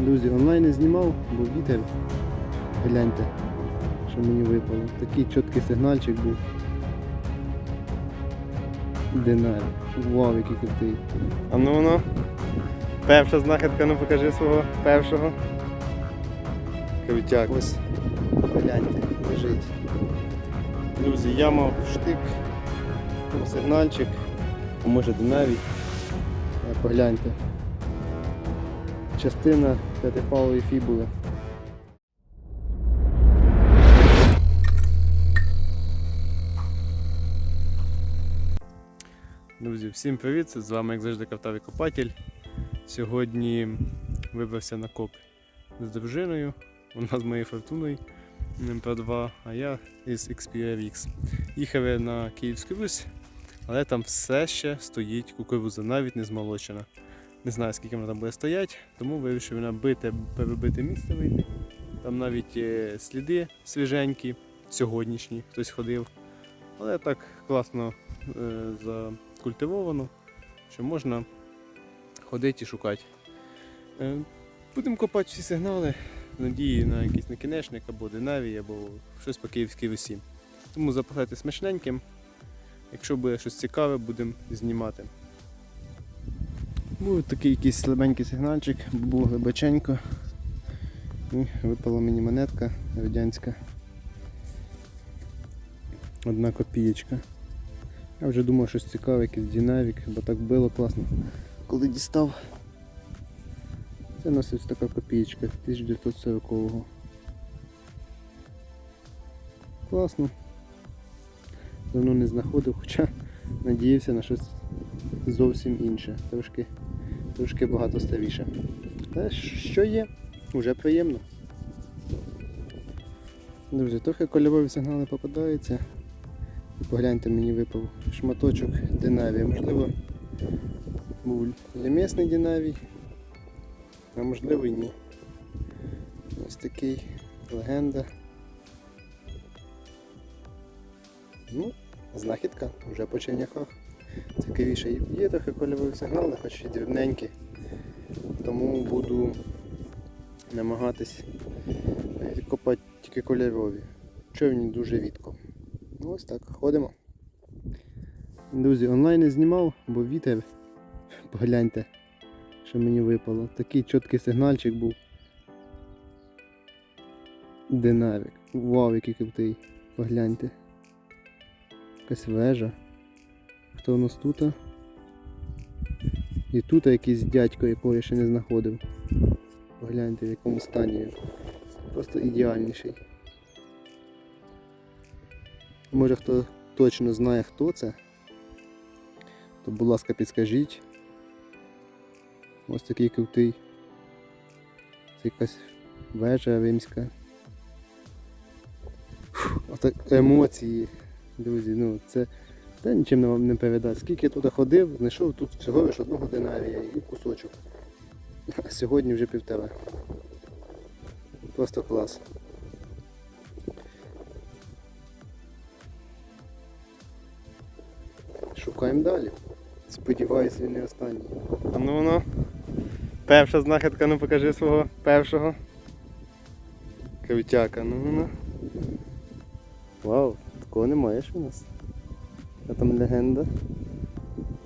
Друзі, онлайн не знімав, бо вітер. Гляньте, що мені випало. Такий чіткий сигнальчик був. Динар. Вау, який крутий. А ну воно. Перша знахідка, ну покажи свого першого. Крутяк. Ось. Гляньте, лежить. Друзі, я мав штик, сигнальчик, а може динарій. Е, Погляньте. Частина п'ятипалої фібули. Друзі, всім привіт! З вами як завжди Картавий Копатель. Сьогодні вибрався на коп з дружиною. Вона з моєю фортуною про 2, а я із XPRX. Їхали на Київську Русь, але там все ще стоїть кукуруза, навіть не змолочена. Не знаю, скільки вона там буде стоять, тому вирішив набити, перебити місце вийти. Там навіть е, сліди свіженькі, сьогоднішні, хтось ходив. Але так класно е, закультивовано, що можна ходити і шукати. Е, Будемо копати всі сигнали надії на якийсь накінечник або динавій, або щось по київській весі. Тому запахайте смачненьким. Якщо буде щось цікаве, будемо знімати. Був такий якийсь слабенький сигнальчик, був глибоченько. І випала мені монетка радянська. Одна копієчка. Я вже думав щось цікаве, якийсь динамік, бо так було класно. Коли дістав, це ось така копієчка 1940-го. Класно. Давно не знаходив, хоча надіявся на щось зовсім інше, трошки, трошки багато старіше. Але що є, вже приємно. Друзі, трохи кольорові сигнали попадаються. Погляньте, мені випав шматочок динавія. Можливо, був лімесний динавій, а можливо і ні. Ось такий легенда. Ну, знахідка вже по черняхах. Цікавіше є трохи кольорових сигналів, хоч і дрібненькі. Тому буду намагатись копати тільки кольорові. Чорні дуже рідко. Ну, Ось так, ходимо. Друзі, онлайн не знімав, бо вітер. Погляньте, що мені випало. Такий чіткий сигнальчик був. Динарик. Вау, який крутий. Погляньте. Якась вежа. Хто у нас тут? І тут якийсь дядько, якого я ще не знаходив. Погляньте в якому стані. Просто ідеальніший. Може хто точно знає хто це, то будь ласка підскажіть. Ось такий крутий. Це якась вежа римська. Фух, емоції, друзі, ну це та нічим не вам не передати. Скільки я туди ходив, знайшов тут всього лише одного динарія і кусочок. А сьогодні вже півтора. Просто клас. Шукаємо далі. Сподіваюсь, він не останній. А ну воно. Перша знахідка, ну покажи свого першого. Крутяка, ну воно. Вау, такого немає ж у нас. А там легенда.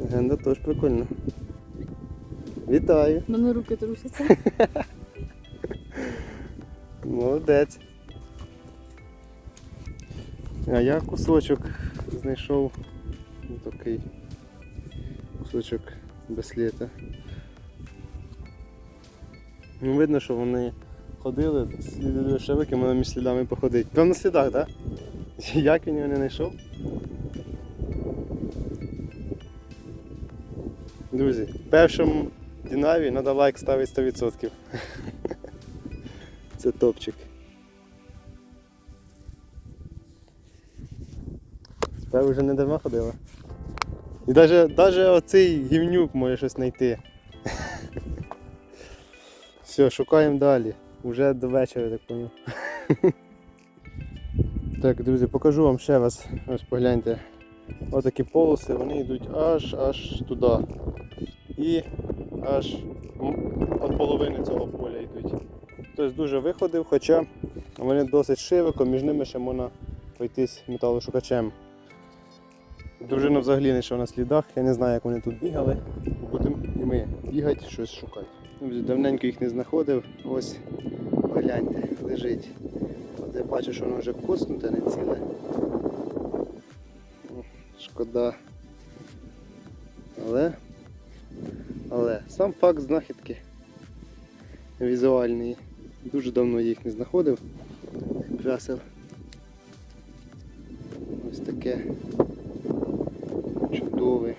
Легенда теж прикольна. Вітаю! Мене руки трусяться. Молодець. А я кусочок знайшов ну, такий кусочок без літа. Ну, видно, що вони ходили, сліди шевики, можна між слідами походити. Прямо на слідах, так? Да? Як він його не знайшов? Друзі, першому Дінаві треба лайк ставити 100%. Це топчик. Тепер вже не дарма ходила. І навіть, навіть оцей гівнюк може щось знайти. Все, шукаємо далі. Уже до вечора, так поняв. Так, друзі, покажу вам ще раз. Ось погляньте. Отакі полоси, вони йдуть аж аж туди. І аж от половини цього поля йдуть. хтось дуже виходив, хоча вони досить широко, між ними ще можна пройтись металошукачем. Дружина взагалі не йшов на слідах, я не знаю, як вони тут бігали. Будемо і ми бігати, щось шукати. Давненько їх не знаходив. Ось гляньте, лежить. От я бачу, що воно вже коснуте, не ціле. Шкода. Але, але сам факт знахідки візуальний. Дуже давно їх не знаходив. Красив. Ось таке чудове.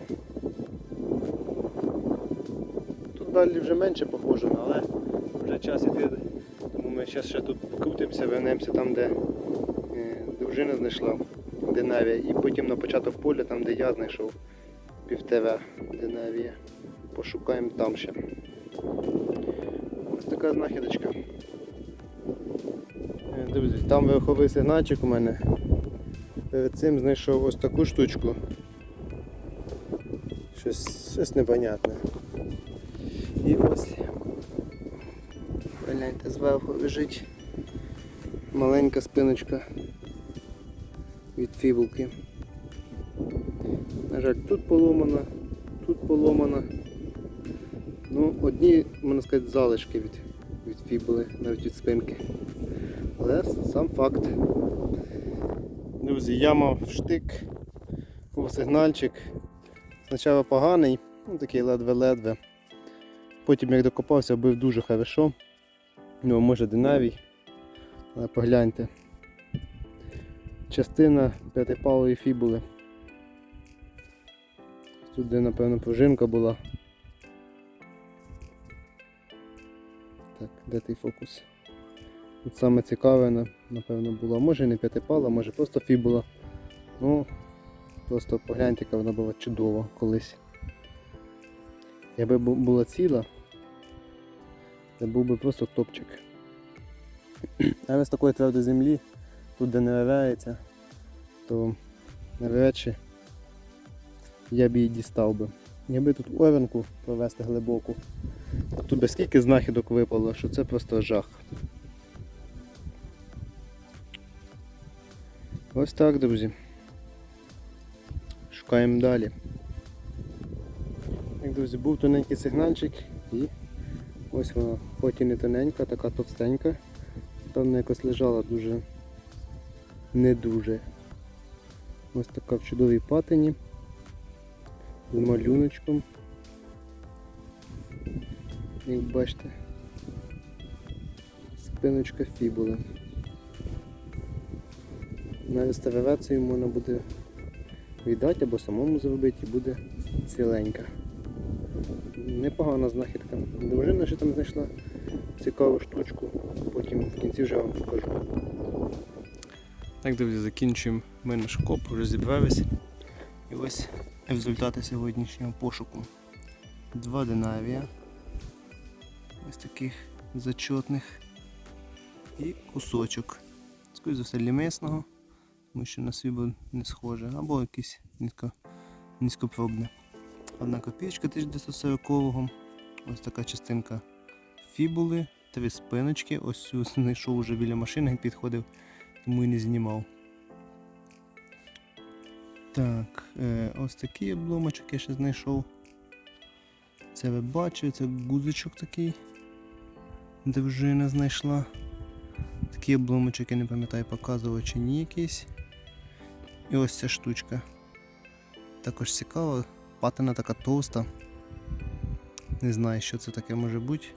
Тут далі вже менше похоже, але вже час іде. Тому ми зараз ще тут крутимося, вернемося там, де е, дружина знайшла Динавія. І потім на початок поля, там де я знайшов півтеве Динавія. Пошукаємо там ще. Ось така знахідочка. Е, Друзі, там верховий сигнальчик у мене. Перед цим знайшов ось таку штучку. Щось, щось непонятне. І ось гляньте, зверху лежить маленька спиночка від фібулки. На жаль, тут поломана, тут поломана. Ну, одні, можна сказати, залишки від, від фібули, навіть від спинки. Але сам факт. Друзі, я мав штик, був сигнальчик. Спочатку поганий, ну такий ледве-ледве. Потім як докопався, бив дуже хорошо. Ну, може динавій. Але погляньте. Частина п'ятипалої фібули. Тут де, напевно, пружинка була. Так, де той фокус? Тут саме цікаве, напевно, було. Може не п'ятипала, може просто фібула. Ну, просто погляньте, яка вона була чудова колись. Якби була ціла, це був би просто топчик. Але з такої твердої землі, тут де не вивається, то навряд чи я б її дістав би. Якби тут овенку провести глибоку, тут би скільки знахідок випало, що це просто жах. Ось так, друзі. Шукаємо далі. Так, друзі, був тоненький сигнальчик і ось вона, хоч і не тоненька, така товстенька. Певно якось лежала дуже не дуже. Ось така в чудовій патині. З малюночком. Як бачите, спиночка фібули. На реставрацію можна буде віддати або самому зробити і буде ціленька. Непогана знахідка. Дружина ще там знайшла цікаву штучку, потім в кінці вже вам покажу. Так, друзі, закінчуємо ми наш коп, вже зібрались. І ось результати сьогоднішнього пошуку. Два динавія. Ось таких зачетних. І кусочок. Скоріше за все лімесного, тому що на свібо не схоже, або якийсь низько, низькопробне. Одна копійка 1940-го. Ось така частинка фібули, три спиночки. Ось цю знайшов вже біля машини, підходив, тому і не знімав. Так, е, ось такий обломочок я ще знайшов. Це ви бачите, це гузичок такий. Дружина знайшла. Такий обломочок, я не пам'ятаю, показував чи ні якийсь. І ось ця штучка. Також цікаво, патина така товста. Не знаю, що це таке може бути.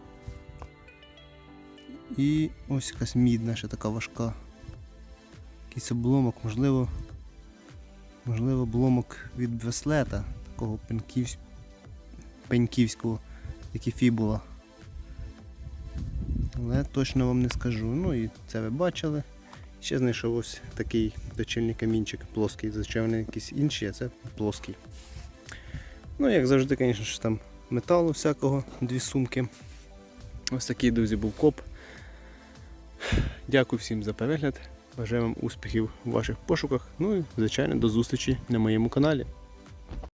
І ось якась мідна ще така важка. Якийсь обломок, можливо. Можливо, обломок від браслета, такого пеньківсь... пеньківського, як і фібула. Але точно вам не скажу. Ну і це ви бачили. Ще знайшов ось такий точильний камінчик плоский. Звичайно, якісь інші, а це плоский. Ну, як завжди, звісно ж, там металу всякого, дві сумки. Ось такий, друзі, був коп. Дякую всім за перегляд. Бажаю вам успіхів у ваших пошуках. Ну і, звичайно, до зустрічі на моєму каналі.